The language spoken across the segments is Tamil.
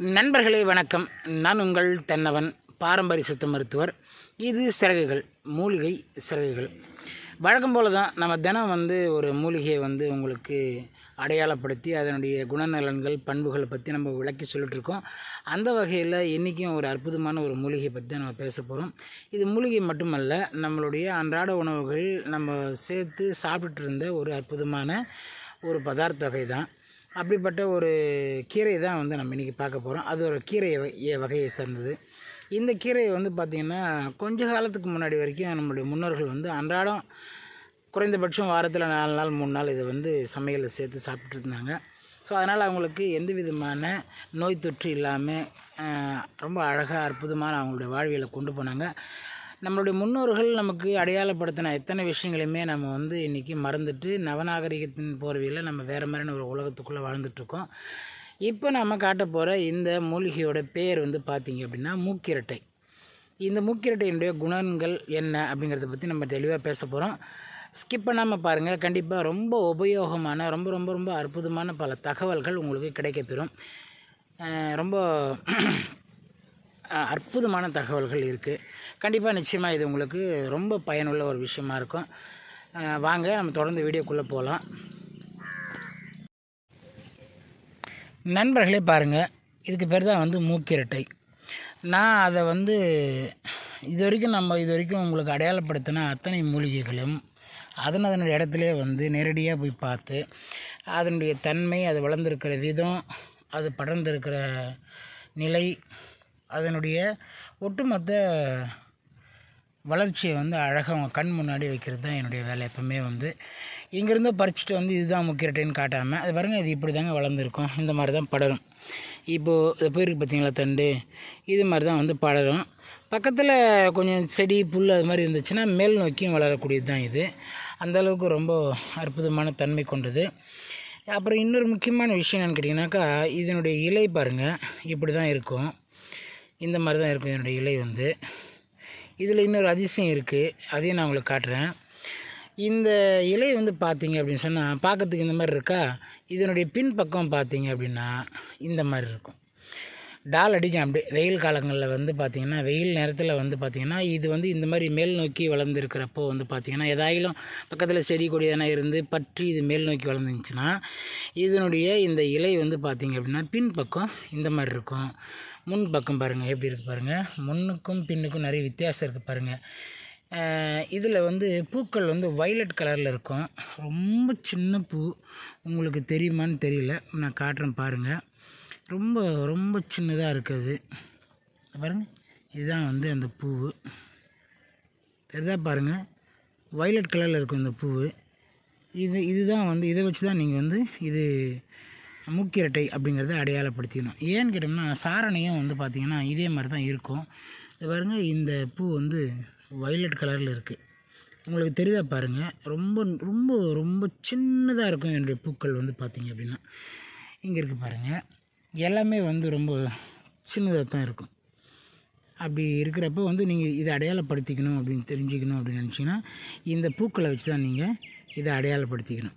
நண்பர்களே வணக்கம். நான் உங்கள் தென்னவன் பாரம்பரிய சித்த மருத்துவர். இது சிறகுகள் மூலிகை சிறகுகள். வழக்கம் போல தான் நம்ம தினம் வந்து ஒரு மூலிகையை வந்து உங்களுக்கு அடையாளப்படுத்தி அதனுடைய குணநலன்கள் பண்புகளை பற்றி நம்ம விளக்கி சொல்லிட்டுருக்கோம் அந்த வகையில் இன்றைக்கும் ஒரு அற்புதமான ஒரு மூலிகை பற்றி தான் நம்ம பேச போகிறோம் இது மூலிகை மட்டுமல்ல நம்மளுடைய அன்றாட உணவுகள் நம்ம சேர்த்து சாப்பிட்டுட்டு இருந்த ஒரு அற்புதமான ஒரு பதார்த்த வகை தான். அப்படிப்பட்ட ஒரு கீரை தான் வந்து நம்ம இன்றைக்கி பார்க்க போகிறோம் அது ஒரு கீரை வகையை சேர்ந்தது. இந்த கீரையை வந்து பார்த்திங்கன்னா கொஞ்ச காலத்துக்கு முன்னாடி வரைக்கும் நம்மளுடைய முன்னோர்கள் வந்து அன்றாடம் குறைந்தபட்சம் வாரத்தில் நாலு நாள் மூணு நாள் இதை வந்து சமையலில் சேர்த்து சாப்பிட்டு இருந்தாங்க. ஸோ அதனால் அவங்களுக்கு எந்த விதமான நோய் தொற்று இல்லாமல் ரொம்ப அழகாக அற்புதமான அவங்களுடைய வாழ்வியலை கொண்டு போனாங்க. நம்மளுடைய முன்னோர்கள் நமக்கு அடையாளப்படுத்தின எத்தனை விஷயங்களையுமே நம்ம வந்து இன்றைக்கி மறந்துட்டு நவநாகரிகத்தின் போர்வையில் நம்ம வேறு மாதிரியான ஒரு உலகத்துக்குள்ளே வாழ்ந்துட்டுருக்கோம். இப்போ நம்ம காட்ட போகிற இந்த மூலிகையோட பேர் வந்து பார்த்திங்க அப்படின்னா மூக்கிரட்டை. இந்த மூக்கிரட்டையினுடைய குணங்கள் என்ன அப்படிங்கிறத பற்றி நம்ம தெளிவாக பேச போகிறோம் ஸ்கிப் பண்ணாமல் பாருங்கள் கண்டிப்பாக ரொம்ப உபயோகமான ரொம்ப ரொம்ப ரொம்ப அற்புதமான பல தகவல்கள் உங்களுக்கு கிடைக்கப்பெறும் ரொம்ப அற்புதமான தகவல்கள் இருக்குது கண்டிப்பாக நிச்சயமாக இது உங்களுக்கு ரொம்ப பயனுள்ள ஒரு விஷயமா இருக்கும். வாங்க நம்ம தொடர்ந்து வீடியோக்குள்ளே போகலாம் நண்பர்களே பாருங்கள் இதுக்கு பேர் தான் வந்து மூக்கிரட்டை. நான் அதை வந்து இது வரைக்கும் நம்ம இது வரைக்கும் உங்களுக்கு அடையாளப்படுத்தின அத்தனை மூலிகைகளும் அதன் அதனுடைய இடத்துலே வந்து நேரடியாக போய் பார்த்து அதனுடைய தன்மை அது வளர்ந்துருக்கிற விதம் அது படர்ந்திருக்கிற நிலை அதனுடைய ஒட்டுமொத்த வளர்ச்சியை வந்து அழகாக அவங்க கண் முன்னாடி வைக்கிறது தான் என்னுடைய வேலை எப்பவுமே வந்து. இங்கேருந்தோ பறிச்சுட்டு வந்து இதுதான் முக்கியட்டேன்னு காட்டாமல் அது பாருங்கள் இது இப்படி தாங்க வளர்ந்துருக்கும். இந்த மாதிரி தான் படரும். இப்போது இது போயிருக்கு பார்த்தீங்களா தண்டு? இது மாதிரி தான் வந்து படரும். பக்கத்தில் கொஞ்சம் செடி புல் அது மாதிரி இருந்துச்சுன்னா மேல் நோக்கியும் வளரக்கூடியது தான் இது அந்தளவுக்கு ரொம்ப அற்புதமான தன்மை கொண்டது. அப்புறம் இன்னொரு முக்கியமான விஷயம் என்னென்னு கேட்டிங்கனாக்கா இதனுடைய இலை பாருங்கள் இப்படி தான் இருக்கும். இந்த மாதிரி தான் இருக்கும் இதனுடைய இலை வந்து. இதில் இன்னொரு அதிசயம் இருக்குது அதையும் நான் உங்களுக்கு காட்டுறேன். இந்த இலை வந்து பார்த்தீங்க அப்படின்னு சொன்னால் பார்க்கறதுக்கு இந்த மாதிரி இருக்கா? இதனுடைய பின்பக்கம் பார்த்தீங்க அப்படின்னா இந்த மாதிரி இருக்கும். டால் அடிக்கும் அப்படியே வெயில் காலங்களில் வந்து பார்த்திங்கன்னா வெயில் நேரத்தில் வந்து பார்த்திங்கன்னா இது வந்து இந்த மாதிரி மேல் நோக்கி வளர்ந்துருக்கிறப்போ வந்து பார்த்திங்கன்னா ஏதாயிலும் பக்கத்தில் செடி கொடி எதனா இருந்து பற்றி இது மேல் நோக்கி வளர்ந்துருந்துச்சுன்னா இதனுடைய இந்த இலை வந்து பார்த்திங்க அப்படின்னா பின்பக்கம் இந்த மாதிரி இருக்கும். முன் பக்கம் பாருங்கள் எப்படி இருக்குது பாருங்கள் முன்னுக்கும் பின்னுக்கும் நிறைய வித்தியாசம் இருக்குது பாருங்கள் இதில் வந்து பூக்கள் வந்து வைலட் கலரில் இருக்கும். ரொம்ப சின்ன பூ. உங்களுக்கு தெரியுமான்னு தெரியல. நான் காட்டுறேன் பாருங்கள் ரொம்ப ரொம்ப சின்னதாக இருக்குது. பாருங்கள் இதுதான் வந்து அந்த பூவு. தெரிதா பாருங்கள் வைலட் கலரில் இருக்கும் இந்த பூவு. இது இதுதான் வந்து இதை வச்சு தான் நீங்கள் வந்து இது மூக்கிரட்டை அப்படிங்கிறத அடையாளப்படுத்திக்கணும். ஏன்னு கேட்டோம்னா சாரணையும் வந்து பார்த்திங்கன்னா இதே மாதிரி தான் இருக்கும். இது பாருங்கள் இந்த பூ வந்து வயலட் கலரில் இருக்குது உங்களுக்கு தெரியுதா பாருங்கள் ரொம்ப ரொம்ப ரொம்ப சின்னதாக இருக்கும் என்னுடைய பூக்கள் வந்து பார்த்திங்க அப்படின்னா. இங்கே இருக்குது பாருங்கள் எல்லாமே வந்து ரொம்ப சின்னதாக தான் இருக்கும். அப்படி இருக்கிறப்ப வந்து நீங்கள் இதை அடையாளப்படுத்திக்கணும் அப்படின்னு தெரிஞ்சுக்கணும் அப்படின்னு நினச்சிங்கன்னா இந்த பூக்களை வச்சு தான் நீங்கள் இதை அடையாளப்படுத்திக்கணும்.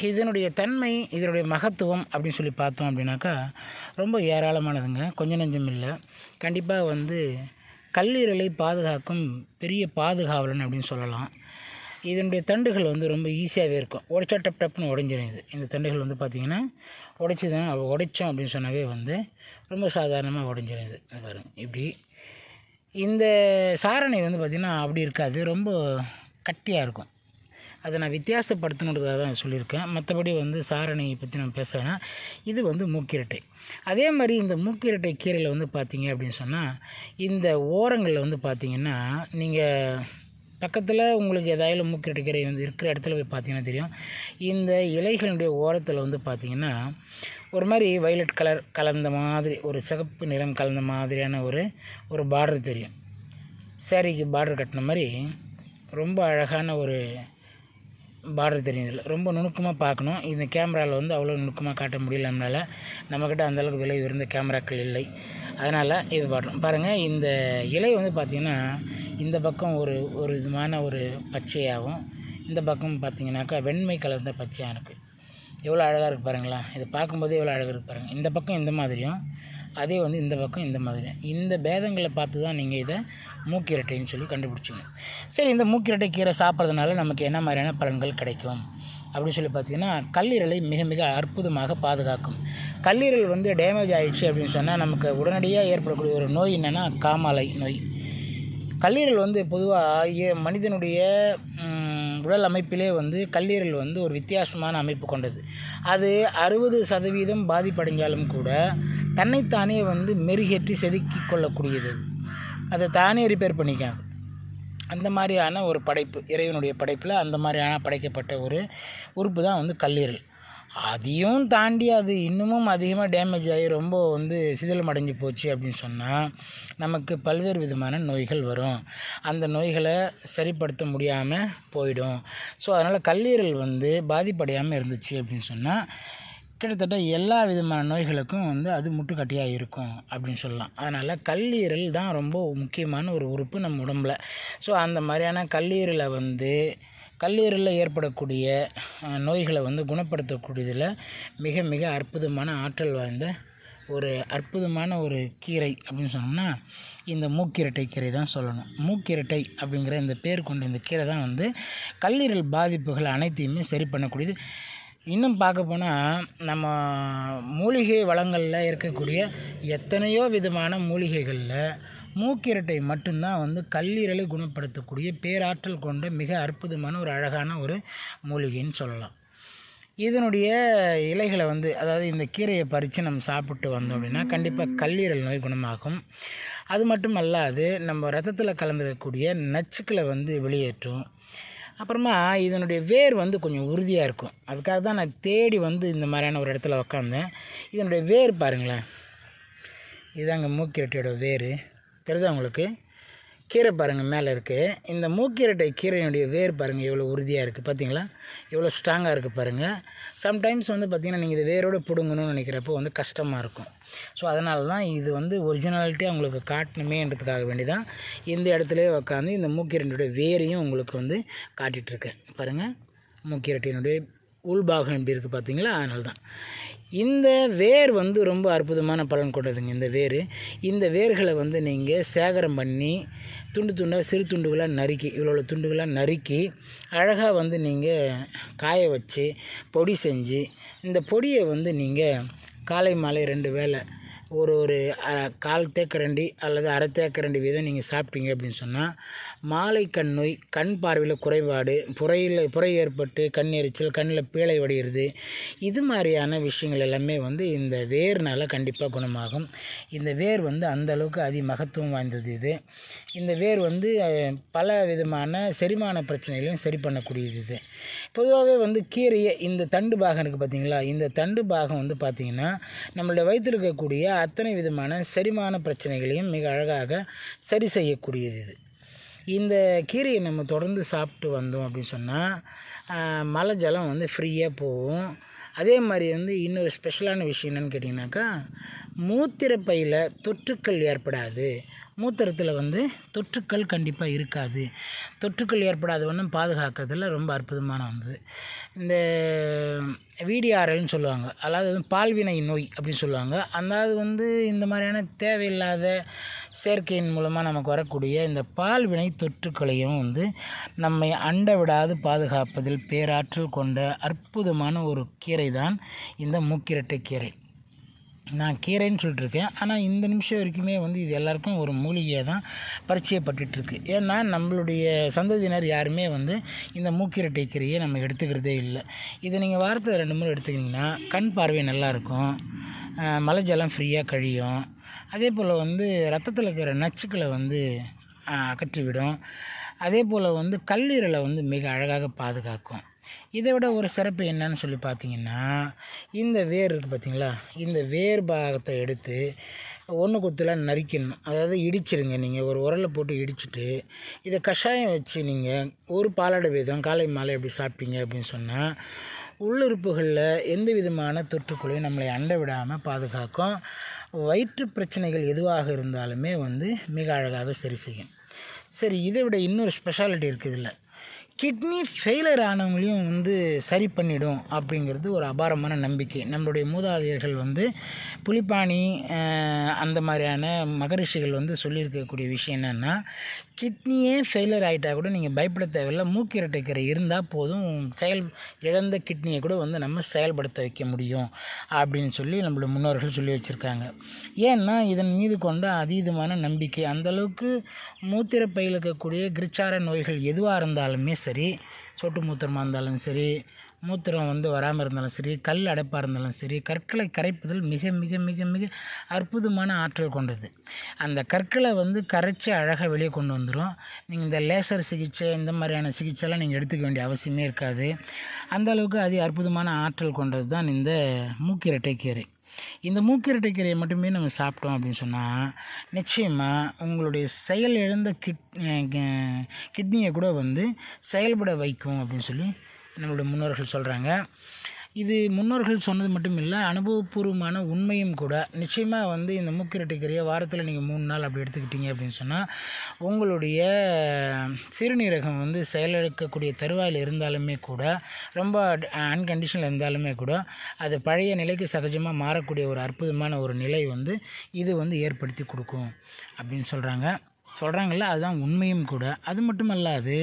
இதனுடைய தன்மை இதனுடைய மகத்துவம் அப்படின்னு சொல்லி பார்த்தோம் அப்படின்னாக்கா ரொம்ப ஏராளமானதுங்க. கொஞ்சம் நெஞ்சம் இல்லை. கண்டிப்பாக வந்து கல்லீரலை பாதுகாக்கும் பெரிய பாதுகாவலன் அப்படின்னு சொல்லலாம். இதனுடைய தண்டுகள் வந்து ரொம்ப ஈஸியாகவே இருக்கும். உடைச்சா டப் டப்னு உடஞ்சிருது இது. இந்த தண்டுகள் வந்து பார்த்திங்கன்னா உடைச்சி தான் உடைச்சோம் அப்படின்னு சொன்னாவே வந்து ரொம்ப சாதாரணமாக உடஞ்சிருது இது. பாருங்க. இப்படி. இந்த சாரணை வந்து பார்த்திங்கன்னா அப்படி இருக்காது. ரொம்ப கட்டியாக இருக்கும். அதை நான் வித்தியாசப்படுத்தணுன்றதாக தான் சொல்லியிருக்கேன். மற்றபடி வந்து சாரணையை பற்றி நான் பேச வேணாம். இது வந்து மூக்கிரட்டை. அதே மாதிரி இந்த மூக்கிரட்டை கீரையில் வந்து பார்த்தீங்க அப்படின்னு சொன்னால் இந்த ஓரங்களில் வந்து பார்த்தீங்கன்னா நீங்கள் பக்கத்தில் உங்களுக்கு ஏதாவது மூக்கிரட்டை கீரை வந்து இருக்கிற இடத்துல போய் பார்த்தீங்கன்னா தெரியும். இந்த இலைகளுடைய ஓரத்தில் வந்து பார்த்தீங்கன்னா ஒரு மாதிரி வைலட் கலர் கலந்த மாதிரி ஒரு சிகப்பு நிறம் கலந்த மாதிரியான ஒரு ஒரு பார்டர் தெரியும். சாரிக்கு பார்டர் கட்டின மாதிரி ரொம்ப அழகான ஒரு பார்டர் தெரியுதில்ல ரொம்ப நுணுக்கமாக பார்க்கணும். இந்த கேமராவில் வந்து அவ்வளோ நுணுக்கமாக காட்ட முடியல நம்மளால். நம்மக்கிட்ட அந்தளவுக்கு விலை உயர்ந்த கேமராக்கள் இல்லை. அதனால் இது பாடுறோம் பாருங்கள் இந்த இலை வந்து பார்த்திங்கன்னா இந்த பக்கம் ஒரு ஒரு விதமான ஒரு பச்சையாகவும் இந்த பக்கம் பார்த்திங்கனாக்கா வெண்மை கலர்ந்த பச்சையாக இருக்குது எவ்வளோ அழகாக இருக்குது பாருங்களேன். இதை பார்க்கும்போதே எவ்வளோ அழகாக இருக்குது பாருங்கள் இந்த பக்கம் இந்த மாதிரியும் அதே வந்து இந்த பக்கம் இந்த மாதிரியும். இந்த பேதங்களை பார்த்து தான் நீங்கள் இதை மூக்கிரட்டைன்னு சொல்லி கண்டுபிடிச்சிங்க. சரி இந்த மூக்கிரட்டை கீரை சாப்பிட்றதுனால நமக்கு என்ன மாதிரியான பலன்கள் கிடைக்கும்? அப்படின்னு சொல்லி பார்த்தீங்கன்னா கல்லீரலை மிக மிக அற்புதமாக பாதுகாக்கும். கல்லீரல் வந்து டேமேஜ் ஆகிடுச்சு அப்படின்னு சொன்னால் நமக்கு உடனடியாக ஏற்படக்கூடிய ஒரு நோய் என்னென்னா காமாலை நோய். கல்லீரல் வந்து பொதுவாக மனிதனுடைய உடல் அமைப்பிலே வந்து கல்லீரல் வந்து ஒரு வித்தியாசமான அமைப்பு கொண்டது. அது அறுபது சதவீதம் பாதிப்படைஞ்சாலும் கூட தன்னைத்தானே வந்து மெருகேற்றி செதுக்கி கொள்ளக்கூடியது. அதை தானே ரிப்பேர் பண்ணிக்காது அந்த மாதிரியான ஒரு படைப்பு இறைவனுடைய படைப்பில் அந்த மாதிரியான படைக்கப்பட்ட ஒரு உறுப்பு தான் வந்து கல்லீரல். அதையும் தாண்டி அது இன்னமும் அதிகமாக டேமேஜ் ஆகி ரொம்ப வந்து சிதிலம் அடைஞ்சு போச்சு அப்படின்னு சொன்னால் நமக்கு பல்வேறு விதமான நோய்கள் வரும். அந்த நோய்களை சரிப்படுத்த முடியாமல் போயிடும். ஸோ அதனால் கல்லீரல் வந்து பாதிப்படையாமல் இருந்துச்சு அப்படின்னு சொன்னால் கிட்டத்தட்ட எல்லா விதமான நோய்களுக்கும் வந்து அது முட்டுக்கட்டியாக இருக்கும் அப்படின்னு சொல்லலாம். அதனால் கல்லீரல் தான் ரொம்ப முக்கியமான ஒரு உறுப்பு நம்ம உடம்புல. ஸோ அந்த மாதிரியான கல்லீரலை வந்து கல்லீரலில் ஏற்படக்கூடிய நோய்களை வந்து குணப்படுத்தக்கூடியதில் மிக மிக அற்புதமான ஆற்றல் வாய்ந்த ஒரு அற்புதமான ஒரு கீரை அப்படின்னு சொன்னோம்னா இந்த மூக்கிரட்டை கீரை தான் சொல்லணும். மூக்கிரட்டை அப்படிங்கிற இந்த பேர் கொண்ட இந்த கீரை தான் வந்து கல்லீரல் பாதிப்புகள் அனைத்தையுமே சரி பண்ணக்கூடியது. இன்னும் பார்க்க போனால் நம்ம மூலிகை வளங்களில் இருக்கக்கூடிய எத்தனையோ விதமான மூலிகைகளில் மூக்கிரட்டை மட்டும்தான் வந்து கல்லீரலை குணப்படுத்தக்கூடிய பேராற்றல் கொண்ட மிக அற்புதமான ஒரு அழகான ஒரு மூலிகைன்னு சொல்லலாம். இதனுடைய இலைகளை வந்து அதாவது இந்த கீரையை பறித்து நம்ம சாப்பிட்டு வந்தோம் அப்படின்னா கண்டிப்பாக கல்லீரல் நோய் குணமாகும். அது மட்டும் அல்லாது நம்ம ரத்தத்தில் கலந்துருக்கக்கூடிய நச்சுக்களை வந்து வெளியேற்றும். அப்புறமா இதனுடைய வேர் வந்து கொஞ்சம் உறுதியாக இருக்கும். அதுக்காக தான் நான் தேடி வந்து இந்த மாதிரியான ஒரு இடத்துல உக்காந்தேன். இதனுடைய வேர் பாருங்களேன். இதுதாங்க மூக்கிரட்டியோட வேர். தெரியுதா உங்களுக்கு? கீரை பாருங்கள் மேலே இருக்குது இந்த மூக்கிரட்டை கீரையினுடைய வேர் பாருங்கள் எவ்வளோ உறுதியாக இருக்குது பார்த்தீங்களா எவ்வளோ ஸ்ட்ராங்காக இருக்குது பாருங்கள் சம்டைம்ஸ் வந்து பார்த்திங்கன்னா நீங்கள் இது வேரோடு பிடுங்கணும்னு நினைக்கிறப்போ வந்து கஷ்டமாக இருக்கும். ஸோ அதனால தான் இது வந்து ஒரிஜினாலிட்டி உங்களுக்கு காட்டணுமேன்றதுக்காக வேண்டி தான் இந்த இடத்துலேயே உட்காந்து இந்த மூக்கிரட்டையோட வேரையும் உங்களுக்கு வந்து காட்டிகிட்ருக்கேன் பாருங்கள் மூக்கிரட்டையினுடைய உள்பாகம் எப்படி இருக்குது பார்த்தீங்களா அதனால தான் இந்த வேர் வந்து ரொம்ப அற்புதமான பலன் கொண்டதுங்க இந்த வேர். இந்த வேர்களை வந்து நீங்கள் சேகரம் பண்ணி துண்டு துண்டாக சிறு துண்டுகளாக நறுக்கி இவ்வளோ துண்டுகளாக நறுக்கி அழகாக வந்து நீங்கள் காய வச்சு பொடி செஞ்சு இந்த பொடியை வந்து நீங்கள் காலை மாலை ரெண்டு வேளை ஒரு ஒரு கால் தேக்கரண்டி அல்லது அரை தேக்கரண்டி வீதம் நீங்கள் சாப்பிட்டீங்க அப்படின்னு சொன்னால் மாலை கண் நோய் கண் பார்வையில் குறைபாடு புறையில் புறை ஏற்பட்டு கண் எரிச்சல் கண்ணில் பீளை வடிகிறது. இது மாதிரியான விஷயங்கள் எல்லாமே வந்து இந்த வேர்னால் கண்டிப்பாக குணமாகும். இந்த வேர் வந்து அந்த அளவுக்கு அதி மகத்துவம் வாய்ந்தது இது. இந்த வேர் வந்து பல விதமான செரிமான பிரச்சனைகளையும் சரி பண்ணக்கூடியது இது. பொதுவாகவே வந்து கீரையை இந்த தண்டு பாகம் இருக்குது பார்த்தீங்களா இந்த தண்டு பாகம் வந்து பார்த்திங்கன்னா நம்மளுடைய வயிற்றில் இருக்கக்கூடிய அத்தனை விதமான செரிமான பிரச்சனைகளையும் மிக அழகாக சரி செய்யக்கூடியது இது. இந்த கீரையை நம்ம தொடர்ந்து சாப்பிட்டு வந்தோம் அப்படின்னு சொன்னால் மலை ஜலம் வந்து ஃப்ரீயாக போகும். அதே மாதிரி வந்து இன்னொரு ஸ்பெஷலான விஷயம் என்னென்னு கேட்டிங்கனாக்கா மூத்திரப்பையில் தொற்றுக்கள் ஏற்படாது. மூத்திரத்தில் வந்து தொற்றுக்கள் கண்டிப்பாக இருக்காது. தொற்றுக்கள் ஏற்படாத ஒன்றும் பாதுகாக்கிறதுல ரொம்ப அற்புதமான வந்தது இந்த விடிஆர்எல்னு சொல்லுவாங்க. அதாவது வந்து பால்வினை நோய் அப்படின்னு சொல்லுவாங்க. அதாவது வந்து இந்த மாதிரியான தேவையில்லாத செயற்கையின் மூலமாக நமக்கு வரக்கூடிய இந்த பால்வினை தொற்றுக்களையும் வந்து நம்மை அண்ட விடாது பாதுகாப்பதில் பேராற்றல் கொண்ட அற்புதமான ஒரு கீரை தான் இந்த மூக்கிரட்டை கீரை. நான் கீரைன்னு சொல்லிட்டுருக்கேன். ஆனால் இந்த நிமிஷம் வரைக்குமே வந்து இது எல்லாருக்கும் ஒரு மூலிகையாக தான் பரிச்சயப்பட்டுருக்கு ஏன்னா நம்மளுடைய சந்ததியினர் யாருமே வந்து இந்த மூக்கிரட்டை கீரையை நம்ம எடுத்துக்கிறதே இல்லை. இதை நீங்கள் வாரத்தில் ரெண்டு முறை எடுத்துக்கிட்டிங்கன்னா கண் பார்வை நல்லாயிருக்கும் மலைஜலம் ஃப்ரீயாக கழியும். அதே போல் வந்து ரத்தத்தில் இருக்கிற நச்சுக்களை வந்து அகற்றிவிடும். அதே போல் வந்து கல்லீரலை வந்து மிக அழகாக பாதுகாக்கும். இதை விட ஒரு சிறப்பு என்னன்னு சொல்லி பார்த்தீங்கன்னா இந்த வேர் இருக்குது பார்த்தீங்களா? இந்த வேர் பாகத்தை எடுத்து ஒன்று குத்தில் நறுக்கணும் அதாவது இடிச்சிருங்க நீங்கள் ஒரு உரலை போட்டு இடிச்சிட்டு இதை கஷாயம் வச்சு நீங்கள் ஒரு பாலாடை வீதம் காலை மாலை அப்படி சாப்பிட்டீங்க அப்படின்னு சொன்னால் உள்ளுறுப்புகளில் எந்த விதமான தொற்றுக்குள்ளையும் நம்மளை அண்ட விடாமல் பாதுகாக்கும். வயிற்று பிரச்சனைகள் எதுவாக இருந்தாலுமே வந்து மிக அழகாக சரி செய்யும். சரி இதை விட இன்னொரு ஸ்பெஷாலிட்டி இருக்குது இதில் கிட்னி ஃபெயிலியர் ஆனவங்களையும் வந்து சரி பண்ணிடும் அப்படிங்கிறது ஒரு அபாரமான நம்பிக்கை. நம்மளுடைய மூதாதையர்கள் வந்து புலிப்பாணி அந்த மாதிரியான மகரிஷிகள் வந்து சொல்லியிருக்கக்கூடிய விஷயம் என்னென்னா கிட்னியே ஃபெயிலியர் ஆகிட்டா கூட நீங்கள் பயப்பட தேவையில்லை. மூக்கிரட்டைக்கரை இருந்தால் போதும் செயல் இழந்த கிட்னியை கூட வந்து நம்ம செயல்படுத்த வைக்க முடியும் அப்படின்னு சொல்லி நம்மளுடைய முன்னோர்கள் சொல்லி வச்சுருக்காங்க. ஏன்னா இதன் மீது கொண்ட அதீதமான நம்பிக்கை. அந்தளவுக்கு மூத்திரப்பையில் இருக்கக்கூடிய கிரிச்சார நோய்கள் எதுவாக இருந்தாலுமே சரி சொட்டு மூத்திரமாக இருந்தாலும் சரி மூத்திரம் வந்து வராமல் இருந்தாலும் சரி கல் அடைப்பாக இருந்தாலும் சரி கற்களை கரைப்பதில் மிக மிக மிக மிக அற்புதமான ஆற்றல் கொண்டது. அந்த கற்களை வந்து கரைச்சி அழகாக வெளியே கொண்டு வந்துடும் நீங்கள் இந்த லேசர் சிகிச்சை இந்த மாதிரியான சிகிச்சைலாம் நீங்கள் எடுத்துக்க வேண்டிய அவசியமே இருக்காது. அந்த அளவுக்கு அற்புதமான ஆற்றல் கொண்டது தான் இந்த மூக்கிரட்டை கீரை. இந்த மூக்கிரட்டை கீரையை மட்டுமே நம்ம சாப்பிட்டோம் அப்படின்னு சொன்னால் நிச்சயமாக உங்களுடைய செயல் இழந்த கிட் கிட்னியை கூட வந்து செயல்பட வைக்கும் அப்படின்னு சொல்லி நம்மளுடைய முன்னோர்கள் சொல்கிறாங்க இது முன்னோர்கள் சொன்னது மட்டும் இல்லை அனுபவபூர்வமான உண்மையும் கூட. நிச்சயமாக வந்து இந்த மூக்கிரட்டை கீரையை வாரத்தில் நீங்கள் மூணு நாள் அப்படி எடுத்துக்கிட்டீங்க அப்படின்னு சொன்னால் உங்களுடைய சிறுநீரகம் வந்து செயலிழக்கக்கூடிய தருவாயில் இருந்தாலுமே கூட ரொம்ப அன்கண்டிஷனில் இருந்தாலுமே கூட அது பழைய நிலைக்கு சகஜமாக மாறக்கூடிய ஒரு அற்புதமான ஒரு நிலை வந்து இது வந்து ஏற்படுத்தி கொடுக்கும் அப்படின்னு சொல்கிறாங்க சொல்கிறாங்கல்ல அதுதான் உண்மையும் கூட. அது மட்டும் அல்லாது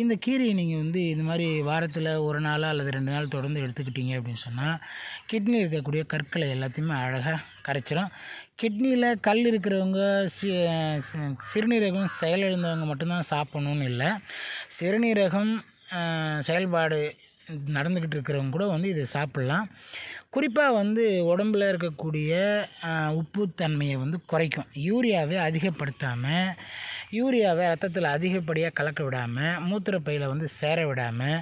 இந்த கீரையை நீங்கள் வந்து இது மாதிரி வாரத்தில் ஒரு நாள் அல்லது ரெண்டு நாள் தொடர்ந்து எடுத்துக்கிட்டீங்க அப்படின்னு சொன்னால் கிட்னி இருக்கக்கூடிய கற்களை எல்லாத்தையுமே அழகாக கரைச்சிடும் கிட்னியில் கல் இருக்கிறவங்க சி சிறுநீரகம் செயலிழந்தவங்க மட்டும்தான் சாப்பிடணும்னு இல்லை. சிறுநீரகம் செயல்பாடு நடந்துக்கிட்டு இருக்கிறவங்க கூட வந்து இதை சாப்பிட்லாம். குறிப்பாக வந்து உடம்புல இருக்கக்கூடிய உப்புத்தன்மையை வந்து குறைக்கும். யூரியாவை அதிகப்படுத்தாமல் யூரியாவை ரத்தத்தில் அதிகப்படியாக கலக்க விடாமல் மூத்திரப்பையில் வந்து சேர விடாமல்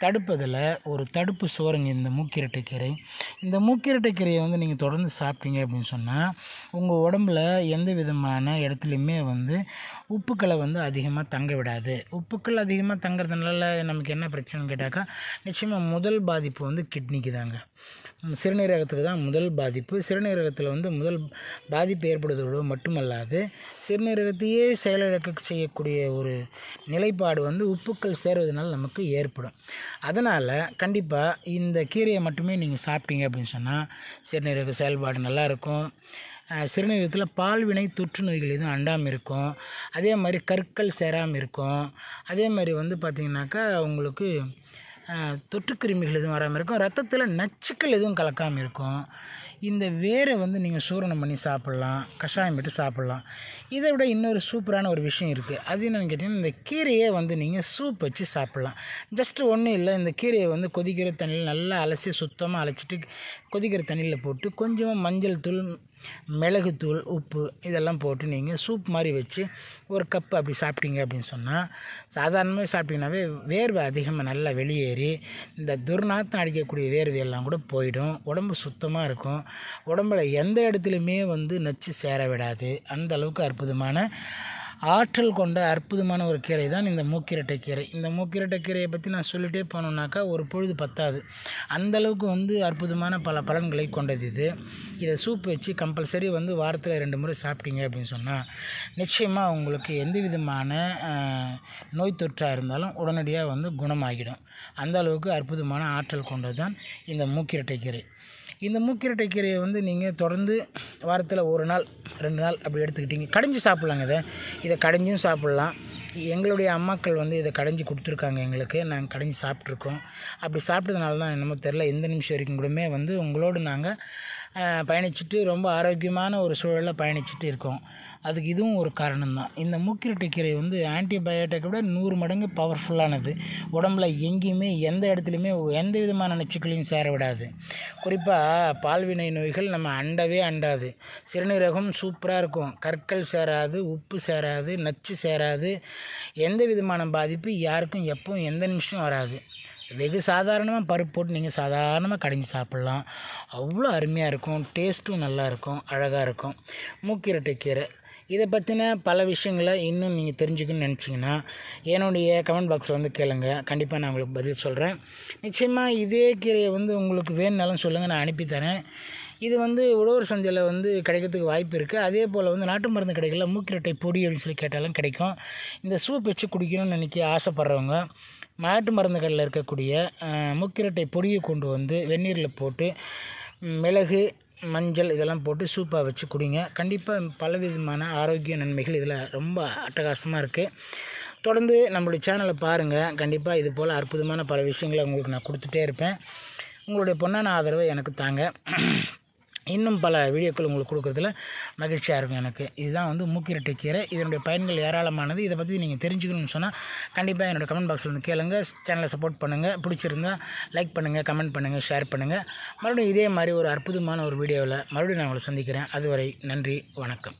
தடுப்பதில் ஒரு தடுப்பு சுவருங்க இந்த மூக்கிரட்டைக்கீரை இந்த மூக்கிரட்டைக்கீரையை வந்து நீங்கள் தொடர்ந்து சாப்பிட்டீங்க அப்படின்னு சொன்னால் உங்கள் உடம்புல எந்த விதமான இடத்துலையுமே வந்து உப்புக்களை வந்து அதிகமாக தங்க விடாது. உப்புக்கள் அதிகமாக தங்குறதுனால நமக்கு என்ன பிரச்சனைன்னு கேட்டாக்கா நிச்சயமாக முதல் பாதிப்பு வந்து கிட்னிக்கு தாங்க. சிறுநீரகத்துக்கு தான் முதல் பாதிப்பு. சிறுநீரகத்தில் வந்து முதல் பாதிப்பு ஏற்படுவதோடு மட்டுமல்லாது சிறுநீரகத்தையே செயலிழக்க செய்யக்கூடிய ஒரு நிலைப்பாடு வந்து உப்புக்கள் சேர்வதனால் நமக்கு ஏற்படும். அதனால் கண்டிப்பாக இந்த கீரையை மட்டுமே நீங்கள் சாப்பிட்டீங்க அப்படின்னு சொன்னால் சிறுநீரக செயல்பாடு நல்லாயிருக்கும் சிறுநீரகத்தில் பால்வினை தொற்று நோய்கள் எதுவும் அண்டாமல் இருக்கும். அதே மாதிரி கற்கள் சேராமல் இருக்கும். அதே மாதிரி வந்து பார்த்திங்கனாக்கா உங்களுக்கு தொற்று தொற்றுக்கிருமிகள் எதுவும் வராமல் இருக்கும். ரத்தத்தில் நச்சுக்கள் எதுவும் கலக்காமல் இருக்கும். இந்த வேரை வந்து நீங்கள் சூரணம் பண்ணி சாப்பிட்லாம் கஷாயம் விட்டு சாப்பிட்லாம். இதை விட இன்னொரு சூப்பரான ஒரு விஷயம் இருக்குது அது என்னென்னு கேட்டிங்கன்னா இந்த கீரையை வந்து நீங்கள் சூப் வச்சு சாப்பிட்லாம். ஜஸ்ட்டு ஒன்றும் இல்லை இந்த கீரையை வந்து கொதிக்கிற தண்ணியில் நல்லா அலசி சுத்தமாக அலசிட்டு கொதிக்கிற தண்ணியில் போட்டு கொஞ்சமாக மஞ்சள் தூள் மிளகுத்தூள் உப்பு இதெல்லாம் போட்டு நீங்கள் சூப் மாதிரி வச்சு ஒரு கப் அப்படி சாப்பிட்டீங்க அப்படின்னு சொன்னால் சாதாரணமாக சாப்பிட்டீங்கன்னாவே வேர்வை அதிகமாக நல்லா வெளியேறி இந்த துர்நாத்தம் அடிக்கக்கூடிய வேர்வை எல்லாம் கூட போயிடும். உடம்பு சுத்தமாக இருக்கும். உடம்புல எந்த இடத்துலையுமே வந்து நச்சு சேர விடாது. அந்த அளவுக்கு அற்புதமான ஆற்றல் கொண்ட அற்புதமான ஒரு கீரை தான் இந்த மூக்கிரட்டை கீரை. இந்த மூக்கிரட்டை கீரையை பற்றி நான் சொல்லிட்டே போனோம்னாக்கா ஒரு பொழுது பத்தாது. அந்த அளவுக்கு வந்து அற்புதமான பல பலன்களை கொண்டது இது. இதை சூப் வச்சு கம்பல்சரி வந்து வாரத்தில் ரெண்டு முறை சாப்பிட்டீங்க அப்படின்னு சொன்னால் நிச்சயமாக உங்களுக்கு எந்த விதமான நோய் தொற்றாக இருந்தாலும் உடனடியாக வந்து குணமாகிடும். அந்த அளவுக்கு அற்புதமான ஆற்றல் கொண்டது தான் இந்த மூக்கிரட்டை கீரை. இந்த மூக்கிரட்டை கீரையை வந்து நீங்கள் தொடர்ந்து வாரத்தில் ஒரு நாள் ரெண்டு நாள் அப்படி எடுத்துக்கிட்டீங்க. கடைஞ்சி சாப்பிட்லாங்க இதை. இதை கடைஞ்சும் சாப்பிட்லாம். எங்களுடைய அம்மாக்கள் வந்து இதை கடைஞ்சி கொடுத்துருக்காங்க எங்களுக்கு. நாங்கள் கடைஞ்சி சாப்பிட்ருக்கோம் அப்படி சாப்பிட்டதுனால தான் என்னமோ தெரில எந்த நிமிஷம் வரைக்கும் கூடமே வந்து உங்களோடு நாங்கள் பயணிச்சுட்டு ரொம்ப ஆரோக்கியமான ஒரு சூழலில் பயணிச்சுட்டு இருக்கோம். அதுக்கு இதுவும் ஒரு காரணம் தான் இந்த மூக்கிரட்டை கீரை வந்து ஆன்டிபயோட்டிக்கை விட நூறு மடங்கு பவர்ஃபுல்லானது உடம்புல எங்கேயுமே எந்த இடத்துலையுமே எந்த விதமான நச்சுக்களையும் சேர விடாது. குறிப்பாக பால்வினை நோய்கள் நம்ம அண்டவே அண்டாது. சிறுநீரகம் சூப்பராக இருக்கும். கற்கள் சேராது உப்பு சேராது நச்சு சேராது. எந்த விதமான பாதிப்பு யாருக்கும் எப்பவும் எந்த நிமிஷம் வராது. வெகு சாதாரணமாக பருப்பு போட்டு நீங்கள் சாதாரணமாக கடைஞ்சி சாப்பிட்லாம். அவ்வளோ அருமையாக இருக்கும். டேஸ்ட்டும் நல்லாயிருக்கும் அழகாக இருக்கும். மூக்கிரட்டை கீரை. இதை பற்றின பல விஷயங்களை இன்னும் நீங்கள் தெரிஞ்சுக்கணும்னு நினச்சிங்கன்னா என்னுடைய கமெண்ட் பாக்ஸில் வந்து கேளுங்க. கண்டிப்பாக நான் உங்களுக்கு பதில் சொல்கிறேன் நிச்சயமாக இதே கீரையை வந்து உங்களுக்கு வேணுனாலும் சொல்லுங்கள் நான் அனுப்பி தரேன். இது வந்து உழவர் சந்தையில் வந்து கிடைக்கிறதுக்கு வாய்ப்பு இருக்குது அதே போல் வந்து நாட்டு மருந்து கடைகளில் மூக்கிரட்டை பொடி அப்படின்னு சொல்லி கேட்டாலும் கிடைக்கும். இந்த சூப் வச்சு குடிக்கணும்னு நினைக்க ஆசைப்பட்றவங்க நாட்டு கடையில் இருக்கக்கூடிய மூக்கிரட்டை பொடியை கொண்டு வந்து வெந்நீரில் போட்டு மிளகு மஞ்சள் இதெல்லாம் போட்டு சூப்பாக வச்சு குடிங்க. கண்டிப்பாக பலவிதமான ஆரோக்கிய நன்மைகள் இதில் ரொம்ப அட்டகாசமாக இருக்குது தொடர்ந்து நம்மளுடைய சேனலை பாருங்கள் கண்டிப்பாக இது போல் அற்புதமான பல விஷயங்களை உங்களுக்கு நான் கொடுத்துட்டே இருப்பேன். உங்களுடைய பொண்ணான ஆதரவை எனக்கு தாங்க. இன்னும் பல வீடியோக்கள் உங்களுக்கு கொடுக்குறதுல மகிழ்ச்சியாக இருக்கும் எனக்கு. இதுதான் வந்து மூக்கிரட்டை கீரை. இதனுடைய பயன்கள் ஏராளமானது. இதை பற்றி நீங்கள் தெரிஞ்சுக்கணும்னு சொன்னால் கண்டிப்பாக என்னோடய கமெண்ட் பாக்ஸில் வந்து கேளுங்க. சேனலை சப்போர்ட் பண்ணுங்கள் பிடிச்சிருந்தா லைக் பண்ணுங்கள் கமெண்ட் பண்ணுங்கள் ஷேர் பண்ணுங்கள் மறுபடியும் இதே மாதிரி ஒரு அற்புதமான ஒரு வீடியோவில் மறுபடியும் நான் உங்களை சந்திக்கிறேன். அதுவரை நன்றி வணக்கம்.